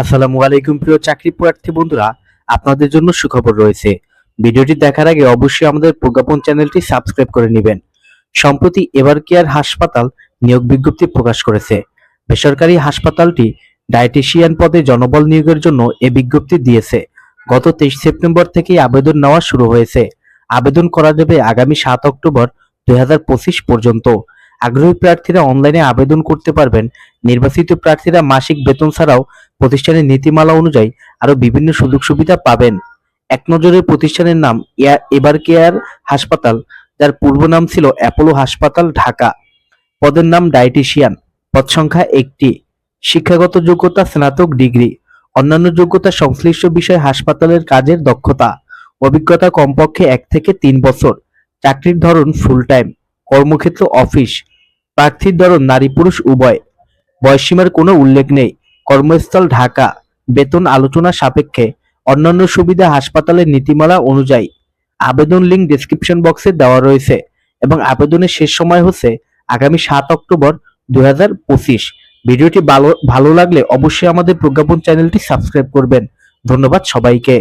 আসসালামু আলাইকুম প্রিয় চাকরি প্রার্থী বন্ধুরা, আপনাদের জন্য সুখবর রয়েছে। ভিডিওটি দেখার আগে অবশ্যই আমাদের প্রজ্ঞাপন চ্যানেলটি সাবস্ক্রাইব করে নেবেন। সম্প্রতি এবার কেয়ার হাসপাতাল নিয়োগ বিজ্ঞপ্তি প্রকাশ করেছে। বেসরকারি হাসপাতালটি ডায়েটিশিয়ান পদে জনবল নিয়োগের জন্য এ বিজ্ঞপ্তি দিয়েছে। গত তেইশ সেপ্টেম্বর থেকেই আবেদন নেওয়া শুরু হয়েছে। আবেদন করা যাবে আগামী সাত অক্টোবর দুই হাজার পঁচিশ পর্যন্ত। আগ্রহী প্রার্থীরা অনলাইনে আবেদন করতে পারবেন। নির্বাচিত প্রার্থীরা মাসিক বেতন ছাড়াও প্রতিষ্ঠানের নীতিমালা অনুযায়ী আরও বিভিন্ন সুযোগ সুবিধা পাবেন। এক নজরে প্রতিষ্ঠানের নাম এবার কেয়ার হাসপাতাল, যার পূর্ব নাম ছিল অ্যাপোলো হাসপাতাল, ঢাকা। পদের নাম ডায়েটিশিয়ান। পদ সংখ্যা একটি। শিক্ষাগত যোগ্যতা স্নাতক ডিগ্রি। অন্যান্য যোগ্যতা সংশ্লিষ্ট বিষয় হাসপাতালের কাজের দক্ষতা। অভিজ্ঞতা কমপক্ষে এক থেকে তিন বছর। চাকরির ধরন ফুল টাইম কর্মক্ষেত্র অফিস প্রার্থীর ধরন নারী পুরুষ উভয়। বয়সীমার কোনো উল্লেখ নেই। কর্মস্থল ঢাকা। বেতন আলোচনা সাপেক্ষে অন্যান্য সুবিধা হাসপাতালের নীতিমালা অনুযায়ী আবেদন লিঙ্ক ডিসক্রিপশন বক্সে দেওয়া রয়েছে এবং আবেদনের শেষ সময় হচ্ছে আগামী সাত অক্টোবর দু হাজার পঁচিশ। ভিডিওটি ভালো ভালো লাগলে অবশ্যই আমাদের প্রজ্ঞাপন চ্যানেলটি সাবস্ক্রাইব করবেন। ধন্যবাদ সবাইকে।